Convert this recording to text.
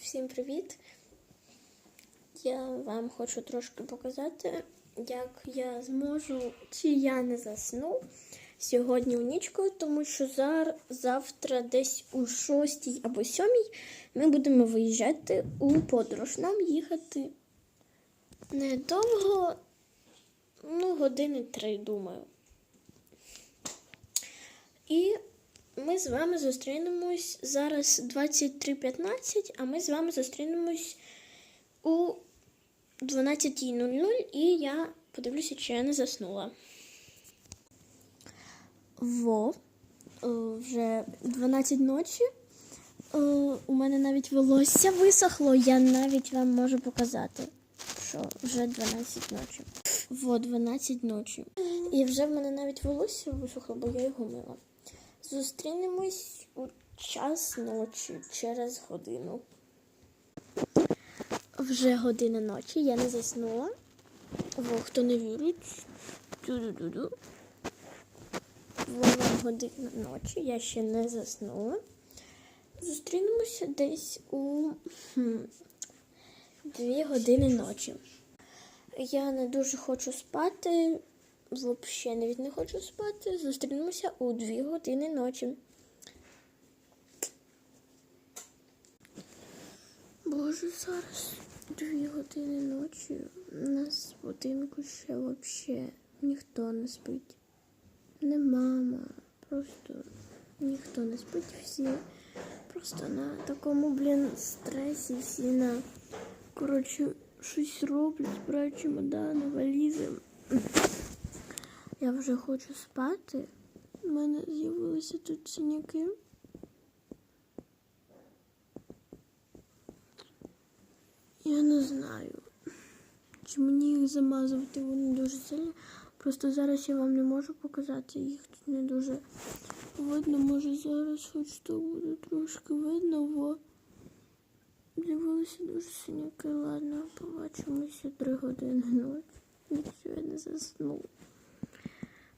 Всім привіт! Я вам хочу трошки показати, як я зможу, чи я не засну сьогодні у нічку, тому що зар, завтра десь у 6 або 7 ми будемо виїжджати у подорож. Нам їхати недовго, ну, години три, думаю. І ми з вами зустрінемось зараз 23.15, а ми з вами зустрінемось у 12.00 і я подивлюся, чи я не заснула. Во, е, вже 12 ночі. Е, У мене навіть волосся висохло, я навіть вам можу показати, що вже 12 ночі. Во, 12 ночі. І вже в мене навіть волосся висохло, бо я його мила. Зустрінемось у час ночі через годину. Вже година ночі, я не заснула. Во, хто не вірить. Ду-ду-ду-ду. Во вам година ночі, я ще не заснула. Зустрінемося десь у хм, дві години ночі. Я не дуже хочу спати. Взагалі навіть не хочу спати. Зустрінемося у дві години ночі. Боже, зараз дві години ночі. У нас в будинку ще взагалі ніхто не спить. Не мама, просто ніхто не спить. Всі просто на такому, блін, стресі, всі на коротше щось роблять, збирають чемодани, валізи. Я вже хочу спати. У мене з'явилися тут синяки. Я не знаю, чи мені їх замазувати вони дуже сильно. Просто зараз я вам не можу показати, їх тут не дуже видно. Може зараз хоч то буде трошки видно, бо з'явилися дуже синяки. Ладно, побачимося три години ночі. Якщо я не засну.